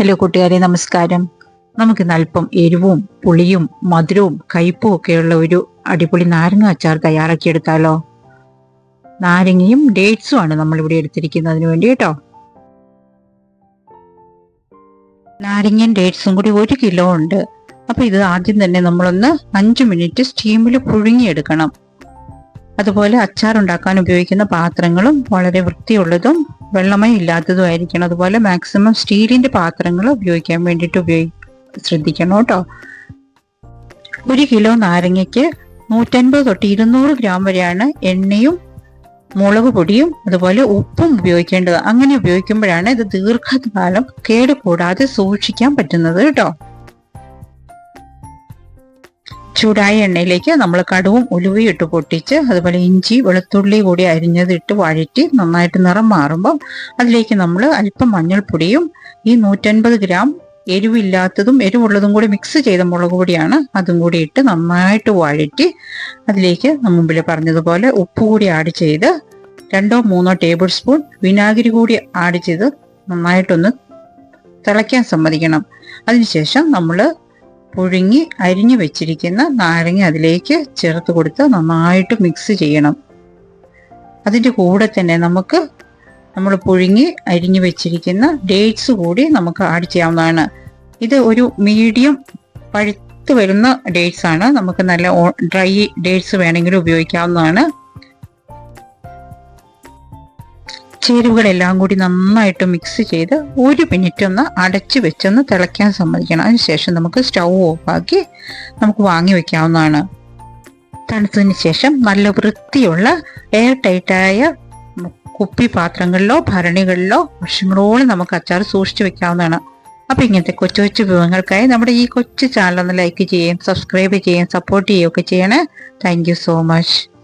Hello കൂട്ടുകാരെ നമസ്കാരം. നമുക്ക് അല്പം എരിവും പുളിയും മധുരവും കയ്പും ഒക്കെയുള്ള ഒരു അടിപൊളി നാരങ്ങ അച്ചാർ തയ്യാറാക്കിയെടുത്താലോ? നാരങ്ങയും ഡേറ്റ്സും ആണ് നമ്മൾ ഇവിടെ എടുത്തിരിക്കുന്നതിന് വേണ്ടി കേട്ടോ. നാരങ്ങയും ഡേറ്റ്സും കൂടി ഒരു കിലോ ഉണ്ട്. അപ്പൊ ഇത് ആദ്യം തന്നെ നമ്മളൊന്ന് അഞ്ചു മിനിറ്റ് സ്റ്റീമിൽ പുഴുങ്ങിയെടുക്കണം. അതുപോലെ അച്ചാർ ഉണ്ടാക്കാൻ ഉപയോഗിക്കുന്ന പാത്രങ്ങളും വളരെ വൃത്തിയുള്ളതും വെള്ളമയം ഇല്ലാത്തതും ആയിരിക്കണം. അതുപോലെ മാക്സിമം സ്റ്റീലിന്റെ പാത്രങ്ങൾ ഉപയോഗിക്കാൻ വേണ്ടിയിട്ട് ഉപയോഗി ശ്രദ്ധിക്കണം കേട്ടോ. ഒരു കിലോ നാരങ്ങയ്ക്ക് നൂറ്റൻപത് തൊട്ട് ഇരുന്നൂറ് ഗ്രാം വരെയാണ് എണ്ണയും മുളക് പൊടിയും അതുപോലെ ഉപ്പും ഉപയോഗിക്കേണ്ടത്. അങ്ങനെ ഉപയോഗിക്കുമ്പോഴാണ് ഇത് ദീർഘകാലം കേടുകൂടാതെ സൂക്ഷിക്കാൻ പറ്റുന്നത് കേട്ടോ. ചൂടായ എണ്ണയിലേക്ക് നമ്മൾ കടുവും ഉലുവയും ഇട്ട് പൊട്ടിച്ച് അതുപോലെ ഇഞ്ചി വെളുത്തുള്ളി കൂടി അരിഞ്ഞത് ഇട്ട് വഴറ്റി നന്നായിട്ട് നിറം മാറുമ്പം അതിലേക്ക് നമ്മൾ അല്പം മഞ്ഞൾപ്പൊടിയും ഈ നൂറ്റൻപത് ഗ്രാം എരിവില്ലാത്തതും എരിവുള്ളതും കൂടി മിക്സ് ചെയ്ത മുളക് പൊടിയാണ് അതും കൂടി ഇട്ട് നന്നായിട്ട് വഴറ്റി അതിലേക്ക് മുമ്പിൽ പറഞ്ഞതുപോലെ ഉപ്പ് കൂടി ആഡ് ചെയ്ത് രണ്ടോ മൂന്നോ ടേബിൾ സ്പൂൺ വിനാഗിരി കൂടി ആഡ് ചെയ്ത് നന്നായിട്ടൊന്ന് തിളയ്ക്കാൻ സമ്മതിക്കണം. അതിനുശേഷം നമ്മൾ പുഴുങ്ങി അരിഞ്ഞു വെച്ചിരിക്കുന്ന നാരങ്ങ അതിലേക്ക് ചേർത്ത് കൊടുത്ത് നന്നായിട്ട് മിക്സ് ചെയ്യണം. അതിന്റെ കൂടെ തന്നെ നമുക്ക് നമ്മൾ പുഴുങ്ങി അരിഞ്ഞു വെച്ചിരിക്കുന്ന ഡേറ്റ്സ് കൂടി നമുക്ക് ആഡ് ചെയ്യാവുന്നതാണ്. ഇത് ഒരു മീഡിയം പഴുത്ത് വരുന്ന ഡേറ്റ്സ് ആണ്. നമുക്ക് നല്ല ഡ്രൈ ഡേറ്റ്സ് വേണമെങ്കിൽ ഉപയോഗിക്കാവുന്നതാണ്. ചേരുവകളെല്ലാം കൂടി നന്നായിട്ട് മിക്സ് ചെയ്ത് ഒരു മിനിറ്റ് ഒന്ന് അടച്ച് വെച്ചൊന്ന് തിളയ്ക്കാൻ സമ്മതിക്കണം. അതിനുശേഷം നമുക്ക് സ്റ്റൗ ഓഫാക്കി നമുക്ക് വാങ്ങി വെക്കാവുന്നതാണ്. തണുത്തതിന് ശേഷം നല്ല വൃത്തിയുള്ള എയർ ടൈറ്റായ കുപ്പി പാത്രങ്ങളിലോ ഭരണികളിലോ വർഷങ്ങളോളം നമുക്ക് അച്ചാർ സൂക്ഷിച്ചു വെക്കാവുന്നതാണ്. അപ്പൊ ഇങ്ങനത്തെ കൊച്ചു കൊച്ചു വിഭവങ്ങൾക്കായി നമ്മുടെ ഈ കൊച്ചു ചാനൽ ഒന്ന് ലൈക്ക് ചെയ്യുകയും സബ്സ്ക്രൈബ് ചെയ്യുകയും സപ്പോർട്ട് ചെയ്യുകയൊക്കെ ചെയ്യണേ. Thank so much